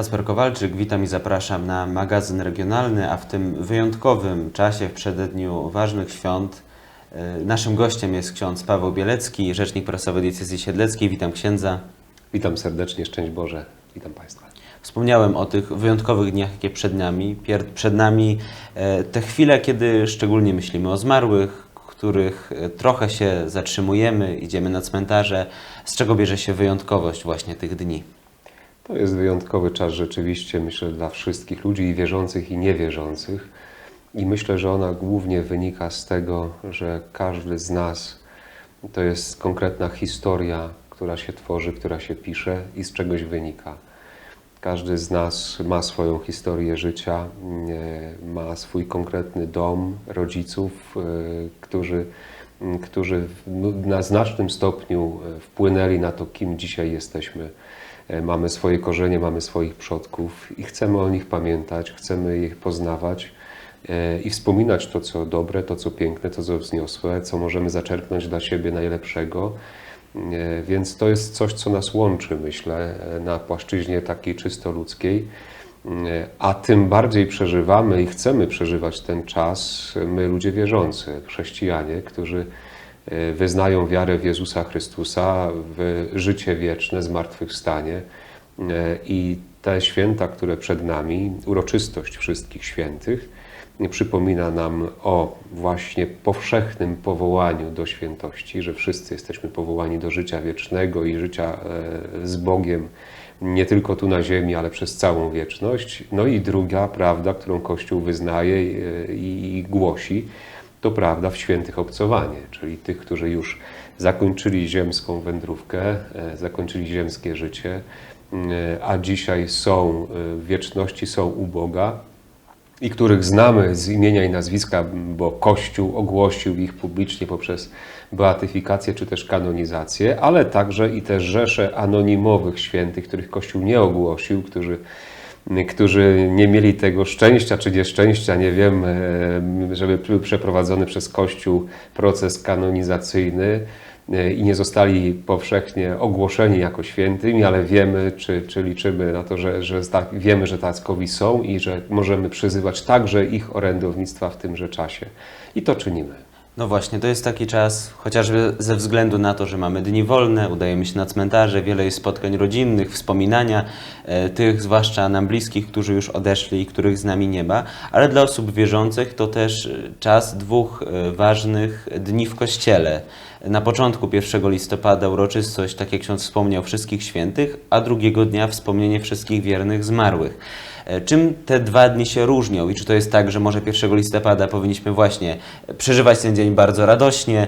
Kasper Kowalczyk, witam i zapraszam na magazyn regionalny, a w tym wyjątkowym czasie, w przededniu ważnych świąt, y, naszym gościem jest ksiądz Paweł Bielecki, rzecznik prasowy diecezji siedleckiej. Witam księdza. Witam serdecznie, szczęść Boże, witam Państwa. Wspomniałem o tych wyjątkowych dniach, jakie przed nami. Przed nami e, te chwile, kiedy szczególnie myślimy o zmarłych, których e, trochę się zatrzymujemy, idziemy na cmentarze. Z czego bierze się wyjątkowość właśnie tych dni? To jest wyjątkowy czas rzeczywiście, myślę, dla wszystkich ludzi i wierzących, i niewierzących. I myślę, że ona głównie wynika z tego, że każdy z nas to jest konkretna historia, która się tworzy, która się pisze i z czegoś wynika. Każdy z nas ma swoją historię życia, e, ma swój konkretny dom, rodziców, e, którzy, którzy na znacznym stopniu e, wpłynęli na to, kim dzisiaj jesteśmy. E, Mamy swoje korzenie, mamy swoich przodków i chcemy o nich pamiętać, chcemy ich poznawać e, i wspominać to, co dobre, to, co piękne, to, co wzniosłe, co możemy zaczerpnąć dla siebie najlepszego. E, Więc to jest coś, co nas łączy, myślę, na płaszczyźnie takiej czysto ludzkiej. A tym bardziej przeżywamy i chcemy przeżywać ten czas my, ludzie wierzący, chrześcijanie, którzy wyznają wiarę w Jezusa Chrystusa, w życie wieczne, zmartwychwstanie. E, I te święta, które przed nami, uroczystość wszystkich świętych, przypomina nam o właśnie powszechnym powołaniu do świętości, że wszyscy jesteśmy powołani do życia wiecznego i życia z Bogiem, nie tylko tu na ziemi, ale przez całą wieczność. No i druga prawda, którą Kościół wyznaje i głosi, to prawda w świętych obcowanie, czyli tych, którzy już zakończyli ziemską wędrówkę, e, zakończyli ziemskie życie, e, a dzisiaj są e, w wieczności, są u Boga i których znamy z imienia i nazwiska, bo Kościół ogłosił ich publicznie poprzez beatyfikację czy też kanonizację, ale także i te rzesze anonimowych świętych, których Kościół nie ogłosił, którzy, którzy nie mieli tego szczęścia czy nieszczęścia, nie wiem, e, żeby był przeprowadzony przez Kościół proces kanonizacyjny e, i nie zostali powszechnie ogłoszeni jako świętymi, ale wiemy, czy, czy liczymy na to, że, że tak, wiemy, że tackowi są i że możemy przyzywać także ich orędownictwa w tymże czasie. I to czynimy. No właśnie, to jest taki czas, chociażby ze względu na to, że mamy dni wolne, udajemy się na cmentarze, wiele jest spotkań rodzinnych, wspominania e, tych, zwłaszcza nam bliskich, którzy już odeszli i których z nami nie ma, ale dla osób wierzących to też e, czas dwóch e, ważnych dni w Kościele. Na początku 1 listopada uroczystość, tak jak ksiądz wspomniał, wszystkich świętych, a drugiego dnia wspomnienie wszystkich wiernych zmarłych. E, Czym te dwa dni się różnią i czy to jest tak, że może 1 listopada powinniśmy właśnie przeżywać ten dzień bardzo radośnie, e,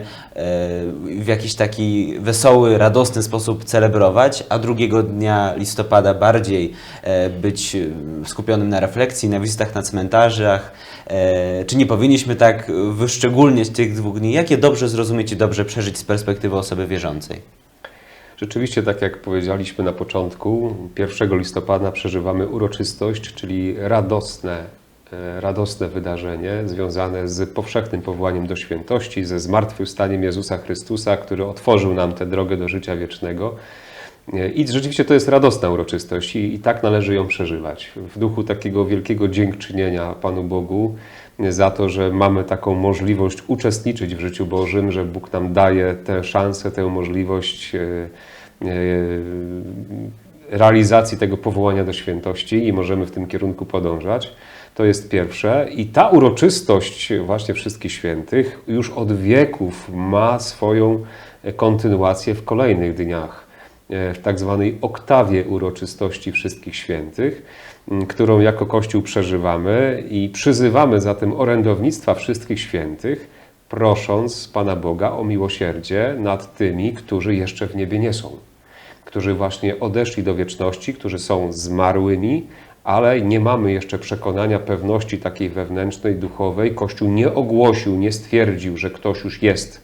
w jakiś taki wesoły, radosny sposób celebrować, a drugiego dnia listopada bardziej e, być skupionym na refleksji, na wizytach na cmentarzach? Czy nie powinniśmy tak wyszczególniać tych dwóch dni? Jak je dobrze zrozumieć i dobrze przeżyć z perspektywy osoby wierzącej? Rzeczywiście, tak jak powiedzieliśmy na początku, 1 listopada przeżywamy uroczystość, czyli radosne, e, radosne wydarzenie związane z powszechnym powołaniem do świętości, ze zmartwychwstaniem Jezusa Chrystusa, który otworzył nam tę drogę do życia wiecznego. E, I rzeczywiście to jest radosna uroczystość i, i tak należy ją przeżywać. W duchu takiego wielkiego dziękczynienia Panu Bogu za to, że mamy taką możliwość uczestniczyć w życiu Bożym, że Bóg nam daje tę szansę, tę możliwość e, e, realizacji tego powołania do świętości i możemy w tym kierunku podążać. To jest pierwsze. I ta uroczystość właśnie wszystkich świętych już od wieków ma swoją kontynuację w kolejnych dniach e, w tak zwanej oktawie uroczystości wszystkich świętych, którą jako Kościół przeżywamy i przyzywamy zatem orędownictwa wszystkich świętych, prosząc Pana Boga o miłosierdzie nad tymi, którzy jeszcze w niebie nie są, którzy właśnie odeszli do wieczności, którzy są zmarłymi, ale nie mamy jeszcze przekonania, pewności takiej wewnętrznej, duchowej. Kościół nie ogłosił, nie stwierdził, że ktoś już jest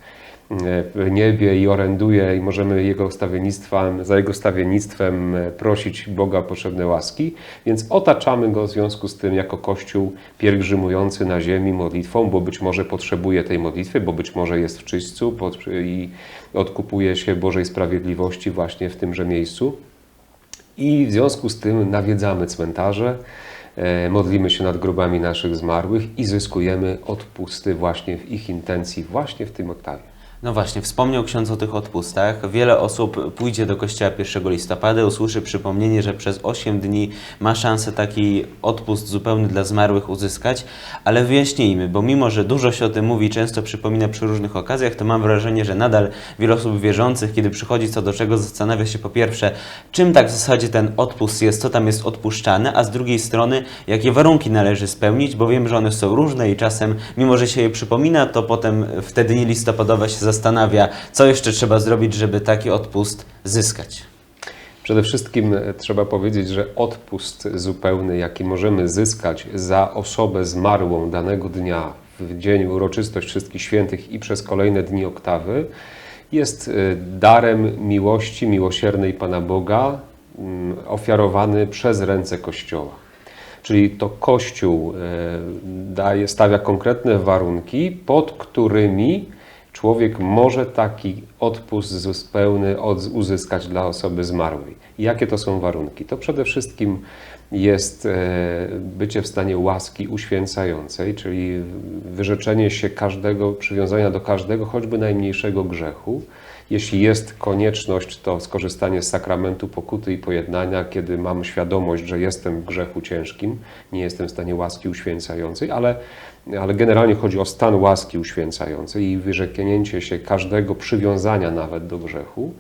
w niebie i oręduje i możemy jego stawiennictwem, za jego stawiennictwem prosić Boga potrzebne łaski, więc otaczamy go w związku z tym jako Kościół pielgrzymujący na ziemi modlitwą, bo być może potrzebuje tej modlitwy, bo być może jest w czyśćcu i odkupuje się Bożej sprawiedliwości właśnie w tymże miejscu. I w związku z tym nawiedzamy cmentarze, e, modlimy się nad grobami naszych zmarłych i zyskujemy odpusty właśnie w ich intencji, właśnie w tym oktawie. No właśnie, wspomniał ksiądz o tych odpustach. Wiele osób pójdzie do kościoła 1 listopada, usłyszy przypomnienie, że przez 8 dni ma szansę taki odpust zupełny dla zmarłych uzyskać, ale wyjaśnijmy, bo mimo, że dużo się o tym mówi, często przypomina przy różnych okazjach, to mam wrażenie, że nadal wiele osób wierzących, kiedy przychodzi co do czego, zastanawia się po pierwsze, czym tak w zasadzie ten odpust jest, co tam jest odpuszczane, a z drugiej strony, jakie warunki należy spełnić, bo wiem, że one są różne i czasem, mimo że się je przypomina, to potem w te dni listopadowe się zastanawia, co jeszcze trzeba zrobić, żeby taki odpust zyskać. Przede wszystkim e, trzeba powiedzieć, że odpust zupełny, jaki możemy zyskać za osobę zmarłą danego dnia, w dzień uroczystość Wszystkich Świętych i przez kolejne dni oktawy, jest e, darem miłości miłosiernej Pana Boga, mm, ofiarowany przez ręce Kościoła. Czyli to Kościół e, daje, stawia konkretne warunki, pod którymi człowiek może taki odpust zupełny od- uzyskać dla osoby zmarłej. Jakie to są warunki? To przede wszystkim jest e, bycie w stanie łaski uświęcającej, czyli wyrzeczenie się każdego, przywiązania do każdego, choćby najmniejszego grzechu. Jeśli jest konieczność, to skorzystanie z sakramentu pokuty i pojednania, kiedy mam świadomość, że jestem w grzechu ciężkim, nie jestem w stanie łaski uświęcającej, ale, ale generalnie chodzi o stan łaski uświęcającej i wyrzeknięcie się każdego przywiązania nawet do grzechu.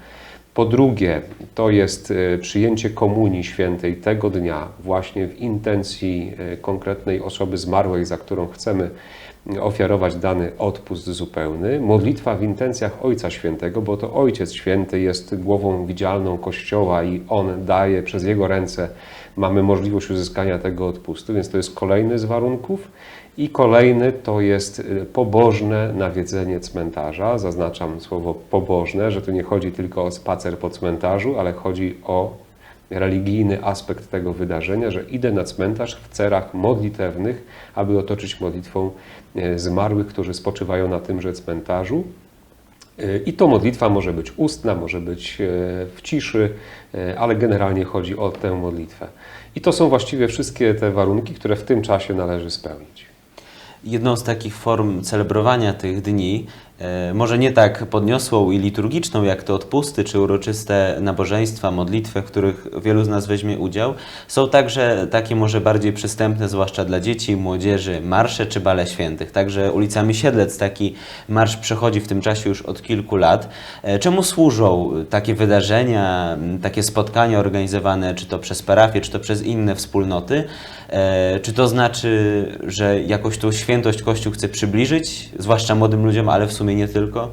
Po drugie, to jest e, przyjęcie komunii świętej tego dnia, właśnie w intencji e, konkretnej osoby zmarłej, za którą chcemy ofiarować dany odpust zupełny. Modlitwa w intencjach Ojca Świętego, bo to Ojciec Święty jest głową widzialną Kościoła i On daje przez Jego ręce, mamy możliwość uzyskania tego odpustu, więc to jest kolejny z warunków. I kolejny to jest y, pobożne nawiedzenie cmentarza. Zaznaczam słowo pobożne, że tu nie chodzi tylko o spacer po cmentarzu, ale chodzi o religijny aspekt tego wydarzenia, że idę na cmentarz w cerach modlitewnych, aby otoczyć modlitwą e, zmarłych, którzy spoczywają na tymże cmentarzu. E, I to modlitwa może być ustna, może być e, w ciszy, ale generalnie chodzi o tę modlitwę. I to są właściwie wszystkie te warunki, które w tym czasie należy spełnić. Jedną z takich form celebrowania tych dni, może nie tak podniosłą i liturgiczną jak te odpusty czy uroczyste nabożeństwa, modlitwy, w których wielu z nas weźmie udział, są także takie może bardziej przystępne, zwłaszcza dla dzieci, młodzieży, marsze czy bale świętych. Także ulicami Siedlec taki marsz przechodzi w tym czasie już od kilku lat. E, Czemu służą takie wydarzenia, takie spotkania organizowane, czy to przez parafię, czy to przez inne wspólnoty? E, Czy to znaczy, że jakoś tą świętość Kościół chce przybliżyć, zwłaszcza młodym ludziom, ale w sumie nie tylko?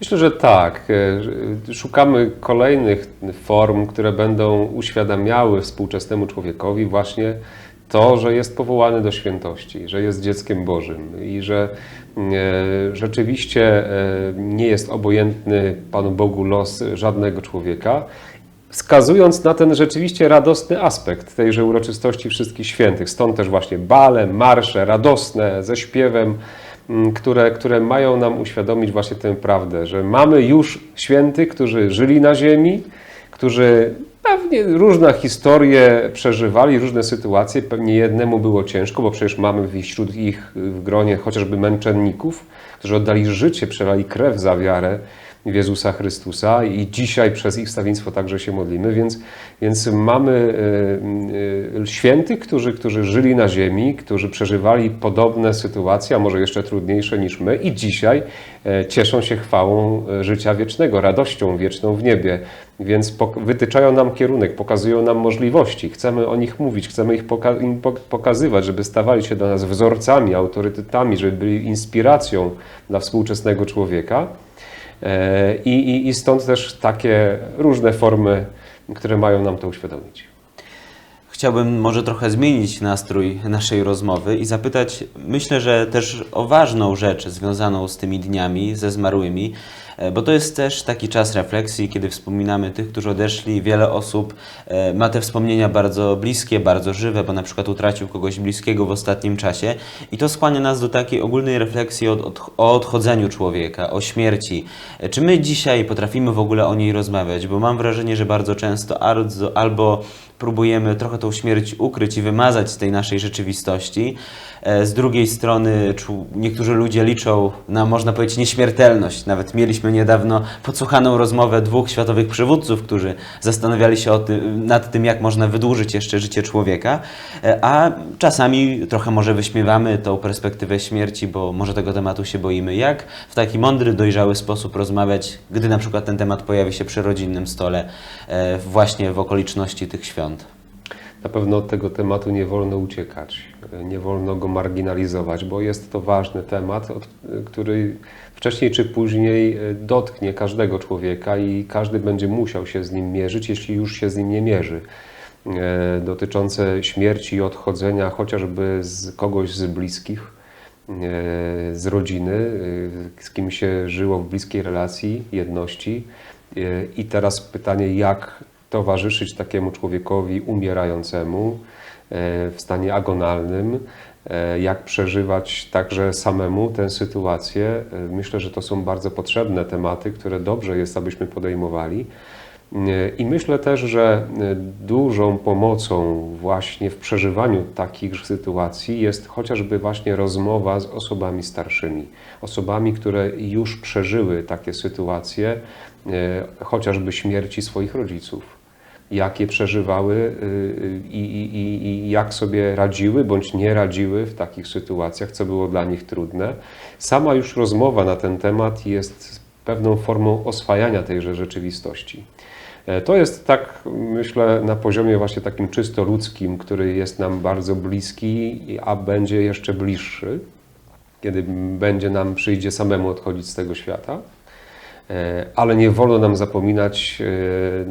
Myślę, że tak. E, Szukamy kolejnych form, które będą uświadamiały współczesnemu człowiekowi właśnie to, że jest powołany do świętości, że jest dzieckiem Bożym i że e, rzeczywiście e, nie jest obojętny Panu Bogu los żadnego człowieka, wskazując na ten rzeczywiście radosny aspekt tejże uroczystości wszystkich świętych. Stąd też właśnie bale, marsze radosne ze śpiewem, które, które mają nam uświadomić właśnie tę prawdę, że mamy już świętych, którzy żyli na ziemi, którzy pewnie różne historie przeżywali, różne sytuacje, pewnie jednemu było ciężko, bo przecież mamy wśród ich w gronie chociażby męczenników, którzy oddali życie, przelali krew za wiarę w Jezusa Chrystusa i dzisiaj przez ich wstawieństwo także się modlimy, więc, więc mamy e, e, świętych, którzy, którzy żyli na ziemi, którzy przeżywali podobne sytuacje, a może jeszcze trudniejsze niż my i dzisiaj e, cieszą się chwałą życia wiecznego, radością wieczną w niebie, więc wytyczają nam kierunek, pokazują nam możliwości, chcemy o nich mówić, chcemy ich poka- im pok- pokazywać, żeby stawali się dla nas wzorcami, autorytetami, żeby byli inspiracją dla współczesnego człowieka. E, I, i, I stąd też takie różne formy, które mają nam to uświadomić. chciałbym może trochę zmienić nastrój naszej rozmowy i zapytać, myślę, że też o ważną rzecz związaną z tymi dniami, ze zmarłymi, bo to jest też taki czas refleksji, kiedy wspominamy tych, którzy odeszli. Wiele osób e, ma te wspomnienia bardzo bliskie, bardzo żywe, bo na przykład utracił kogoś bliskiego w ostatnim czasie i to skłania nas do takiej ogólnej refleksji od, od, o odchodzeniu człowieka, o śmierci. E, Czy my dzisiaj potrafimy w ogóle o niej rozmawiać? Bo mam wrażenie, że bardzo często albo próbujemy trochę tą śmierć ukryć i wymazać z tej naszej rzeczywistości. E, Z drugiej strony niektórzy ludzie liczą na, można powiedzieć, nieśmiertelność. Nawet mieliśmy niedawno podsłuchaną rozmowę dwóch światowych przywódców, którzy zastanawiali się tym, nad tym, jak można wydłużyć jeszcze życie człowieka, E, a czasami trochę może wyśmiewamy tą perspektywę śmierci, bo może tego tematu się boimy. Jak w taki mądry, dojrzały sposób rozmawiać, gdy na przykład ten temat pojawi się przy rodzinnym stole, e, właśnie w okoliczności tych świąt? Na pewno od tego tematu nie wolno uciekać, nie wolno go marginalizować, bo jest to ważny temat, który wcześniej czy później e, dotknie każdego człowieka i każdy będzie musiał się z nim mierzyć, jeśli już się z nim nie mierzy. E, Dotyczące śmierci i odchodzenia chociażby z kogoś z bliskich, e, z rodziny, z kim się żyło w bliskiej relacji, jedności. I teraz pytanie, jak towarzyszyć takiemu człowiekowi umierającemu w stanie agonalnym, jak przeżywać także samemu tę sytuację. E, Myślę, że to są bardzo potrzebne tematy, które dobrze jest, abyśmy podejmowali. E, I myślę też, że e, dużą pomocą właśnie w przeżywaniu takich sytuacji jest chociażby właśnie rozmowa z osobami starszymi, osobami, które już przeżyły takie sytuacje, e, chociażby śmierci swoich rodziców jak je przeżywały y, i, i, i- i jak sobie radziły bądź nie radziły w takich sytuacjach, co było dla nich trudne. Sama już rozmowa na ten temat jest pewną formą oswajania tejże rzeczywistości. E, To jest tak, myślę, na poziomie właśnie takim czysto ludzkim, który jest nam bardzo bliski, a będzie jeszcze bliższy, kiedy będzie nam przyjdzie samemu odchodzić z tego świata. E, Ale nie wolno nam zapominać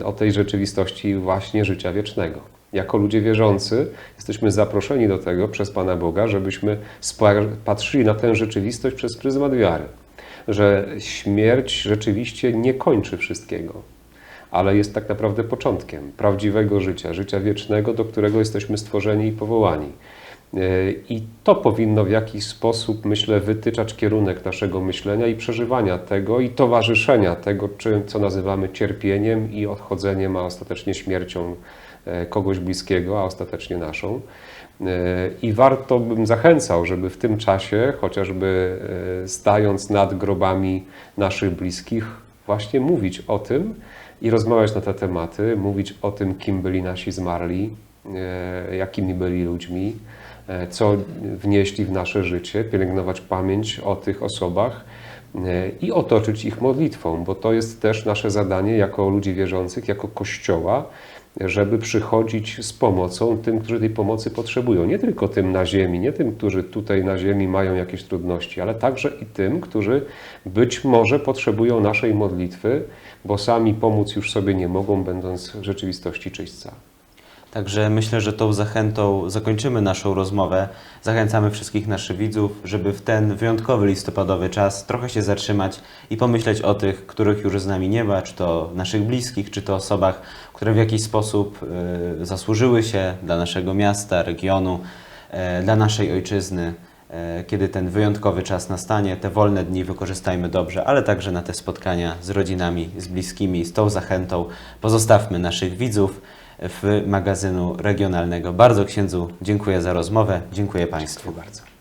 e, o tej rzeczywistości właśnie życia wiecznego. Jako ludzie wierzący jesteśmy zaproszeni do tego przez Pana Boga, żebyśmy patrzyli na tę rzeczywistość przez pryzmat wiary. Że śmierć rzeczywiście nie kończy wszystkiego, ale jest tak naprawdę początkiem prawdziwego życia, życia wiecznego, do którego jesteśmy stworzeni i powołani. E, I to powinno w jakiś sposób, myślę, wytyczać kierunek naszego myślenia i przeżywania tego i towarzyszenia tego, czym, co nazywamy cierpieniem i odchodzeniem, a ostatecznie śmiercią e, kogoś bliskiego, a ostatecznie naszą. E, I warto bym zachęcał, żeby w tym czasie, chociażby stając nad grobami naszych bliskich, właśnie mówić o tym i rozmawiać na te tematy, mówić o tym, kim byli nasi zmarli, jakimi byli ludźmi, co wnieśli w nasze życie, pielęgnować pamięć o tych osobach e, i otoczyć ich modlitwą, bo to jest też nasze zadanie jako ludzi wierzących, jako Kościoła, żeby przychodzić z pomocą tym, którzy tej pomocy potrzebują. Nie tylko tym na ziemi, nie tym, którzy tutaj na ziemi mają jakieś trudności, ale także i tym, którzy być może potrzebują naszej modlitwy, bo sami pomóc już sobie nie mogą, będąc w rzeczywistości czyśćca. Także myślę, że tą zachętą zakończymy naszą rozmowę. Zachęcamy wszystkich naszych widzów, żeby w ten wyjątkowy listopadowy czas trochę się zatrzymać i pomyśleć o tych, których już z nami nie ma, czy to naszych bliskich, czy to osobach, które w jakiś sposób y, zasłużyły się dla naszego miasta, regionu, y, dla naszej ojczyzny. Y, Kiedy ten wyjątkowy czas nastanie, te wolne dni wykorzystajmy dobrze, ale także na te spotkania z rodzinami, z bliskimi, z tą zachętą pozostawmy naszych widzów w magazynu regionalnego. Bardzo księdzu dziękuję za rozmowę, dziękuję Państwu. bardzo.